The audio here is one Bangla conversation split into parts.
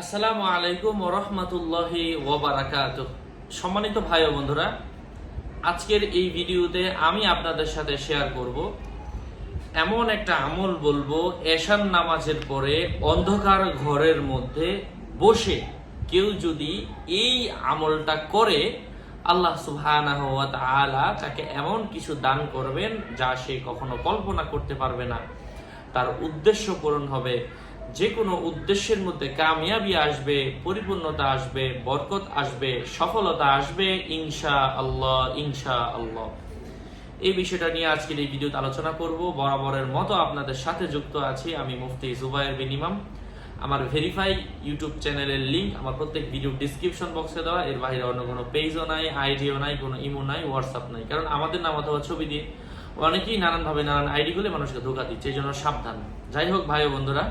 আসসালামু আলাইকুম ওরহমতুল্লাহি ওবারাকাত সম্মানিত ভাই ও বন্ধুরা, আজকের এই ভিডিওতে আমি আপনাদের সাথে শেয়ার করব, এমন একটা আমল বলব এশান নামাজের পরে অন্ধকার ঘরের মধ্যে বসে কেউ যদি এই আমলটা করে, আল্লাহ সুবহানাহু ওয়া তাকে এমন কিছু দান করবেন যা সে কখনো কল্পনা করতে পারবে না। তার উদ্দেশ্য পূরণ হবে যে কোনো উদ্দেশ্যের মধ্যে কামিয়াবি আসবে, পরিপূর্ণতা আসবে, বরকত আসবে, সফলতা আসবে ইনশা আল্লাহ ইনশা আল্লাহ এই বিষয়টা নিয়ে আজকের এই ভিডিওতে আলোচনা করব। বরাবরের মতো আপনাদের সাথে যুক্ত আছি আমি মুফতি জুবায়ের বিন ইমাম। আমার ভেরিফাই ইউটিউব চ্যানেলের লিংক আমার প্রত্যেক ভিডিও ডিসক্রিপশন বক্সে দেওয়া। এর বাইরে অন্য কোনো পেজও নাই, আইডিও নাই, কোনো ইমো নাই, হোয়াটসঅ্যাপ নাই। কারণ আমাদের নাম অথবা ছবি দিয়ে অনেকেই নানানভাবে নানান আইডি গুলো মানুষকে ধোকা দিচ্ছে, এই জন্য সাবধান। যাই হোক, ভাই বন্ধুরা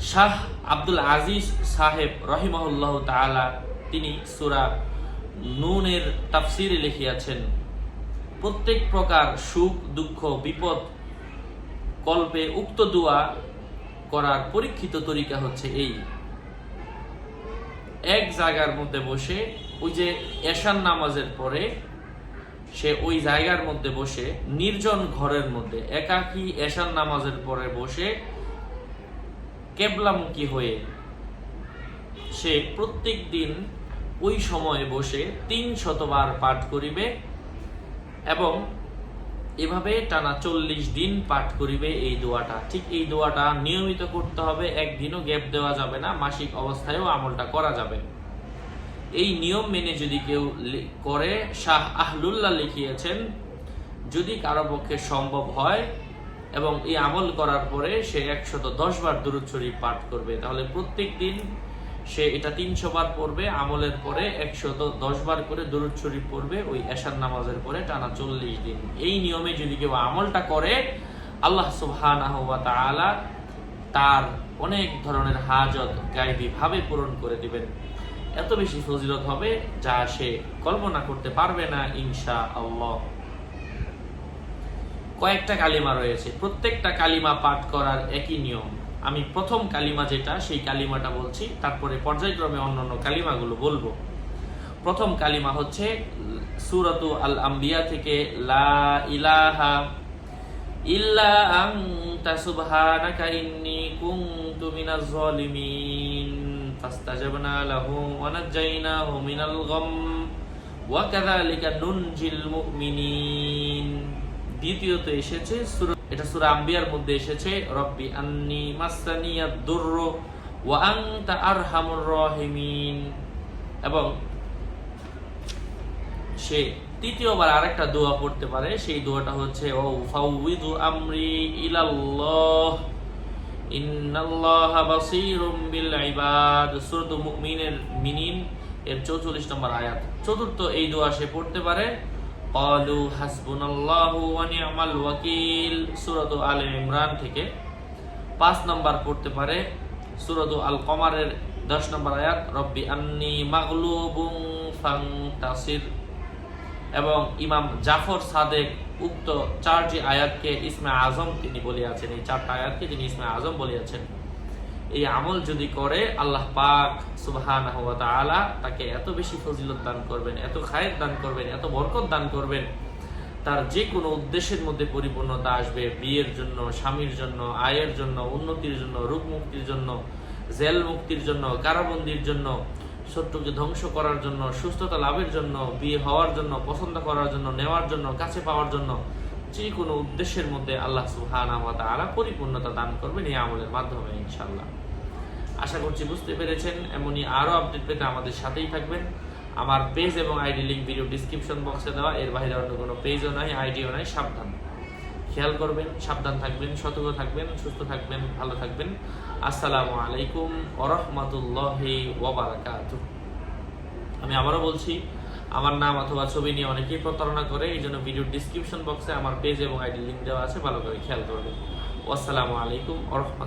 শাহ আব্দুল আজিজ সাহেব রহিমাহুল্লাহ তাআলা তিনি সূরা নুনের তাফসিরে লিখিয়াছেন, প্রত্যেক প্রকার সুখ, দুঃখ, বিপদ কল্পে উক্ত দোয়া করার পরীক্ষিত তরিকা হচ্ছে এই। এক জায়গার মধ্যে বসে, ওই যে এশান নামাজের পরে সে ওই জায়গার মধ্যে বসে, নির্জন ঘরের মধ্যে, একাকী এশান নামাজের পরে বসে কেবলামুখী হয়ে? সে প্রত্যেক দিন ওই সময়ে বসে তিন শতবার পাঠ করিবে এবং এভাবে টানা চল্লিশ দিন পাঠ করিবে এই দোয়াটা। ঠিক এই দোয়াটা নিয়মিত করতে হবে, একদিনও গ্যাপ দেওয়া যাবে না, মাসিক অবস্থায়ও আমলটা করা যাবে। এই নিয়ম মেনে যদি কেউ করে, শাহ আহলুল্লাহ লিখিয়েছেন, যদি কারও পক্ষে সম্ভব হয় এবং এই আমল করার পরে সে একশত দশ বার দুরুদ শরীফ পাঠ করবে। তাহলে প্রত্যেক দিন সে এটা তিনশো বার পড়বে, আমলের পরে একশত দশ বার করে দুরুদ শরীফ পড়বে, ওই এশার নামাজের পরে টানা চল্লিশ দিন। এই নিয়মে যদি কেউ আমলটা করে, আল্লাহ সুবহানাহু ওয়া তার অনেক ধরনের হাজত গায়েবী ভাবে পূরণ করে দিবেন। এত বেশি ফজিলত হবে যা সে কল্পনা করতে পারবে না ইনশা আল্লাহ কয়েকটা কালিমা রয়েছে, প্রত্যেকটা কালিমা পাঠ করার একই নিয়ম। আমি প্রথম কালিমা যেটা, সেই কালিমাটা বলছি, তারপরে পর্যায়ক্রমে অন্যান্য কালিমাগুলো বলব। প্রথম কালিমা হচ্ছে, সুরাতু আল আম্বিয়া থেকে, লা ইলাহা ইল্লা আনতা সুবহানাকা ইন্নী কুনতু মিনাজ জালিমিন ফাস্তাজাবনা লাহু ওয়া নাজাইনাহু মিনাল গাম, ওয়া কাযালিকা নুনজিল মুমিনিন। দ্বিতীয়ত এসেছে এটা সূরা আম্বিয়ার মধ্যে এসেছে, রব্বি আন্নি মাসানিয়াদ দুরর রাহিমিন। এবং সে তৃতীয়বার আরেকটা দোয়া পড়তে পারে, সেই দোয়াটা হচ্ছে, ও ফাউইদু আমরি ইলাল্লাহ বাসীরুম বিল ইবাদ। সূরাতুল মুমিনের মিনিন, এর 44 নম্বর আয়াত। চতুর্থ এই দোয়া সে পড়তে পারে ক্বালু হাসবুনাল্লাহু ওয়া নি'মাল ওয়াকিল সূরাতুল আলে ইমরান থেকে পাঁচ নম্বর পড়তে পারে সূরাতুল আল কমারের 10 নম্বর আয়াত, রব্বি আন্নি মাগলুবুন ফান্তাসির। এবং ইমাম জাফর সাদেক উক্ত চারটি আয়াতকে ইসমে আজম তিনি বলিয়াছেন। এই চারটা আয়াতকে তিনি ইসমে আজম বলিয়াছেন। এই আমল যদি করে, আল্লাহ পাক সুবহানাহু ওয়া তাকে এত বেশি ফজিলত দান করবেন, এত খায়ের দান করবেন, এত বরকত দান করবেন। তার যে কোনো উদ্দেশ্যের মধ্যে পরিপূর্ণতা আসবে, বিয়ের জন্য, স্বামীর জন্য, আয়ের জন্য, উন্নতির জন্য রোগ মুক্তির জন্য জেল মুক্তির জন্য, কারাবন্দির জন্য, শত্রুকে ধ্বংস করার জন্য, সুস্থতা লাভের জন্য, বিয়ে হওয়ার জন্য, পছন্দ করার জন্য, নেওয়ার জন্য, কাছে পাওয়ার জন্য যে কোনো উদ্দেশ্যের মধ্যে আল্লাহ সুবহানাহু ওয়া তাআলা পরিপূর্ণতা দান করবেন এই আমলের মাধ্যমে, ইনশাআল্লাহ। আশা করছি বুঝতে পেরেছেন, এমনই আরও আপডেট পেতে আমাদের সাথেই থাকবেন। আমার পেজ এবং আইডি লিংক ভিডিও ডিসক্রিপশন বক্সে দেওয়া, এর বাইরে অন্য কোনো পেজও নাই, আইডিও নাই, সাবধান। খেয়াল করবেন, সাবধান থাকবেন, সতর্ক থাকবেন, সুস্থ থাকবেন, ভালো থাকবেন। আসসালামু আলাইকুম ওরহমতুল্লাহি ওয়াবারাকাতুহ আমি আবারও বলছি আমার নাম অথবা ছবি নিয়ে অনেকেই প্রতারণা করে এই জন্য ভিডিওর ডিসক্রিপশন বক্সে আমার পেজ এবং আইডি লিঙ্ক দেওয়া আছে, ভালো করে খেয়াল করবেন। আসসালামু আলাইকুম ওরহমতুল্লাহ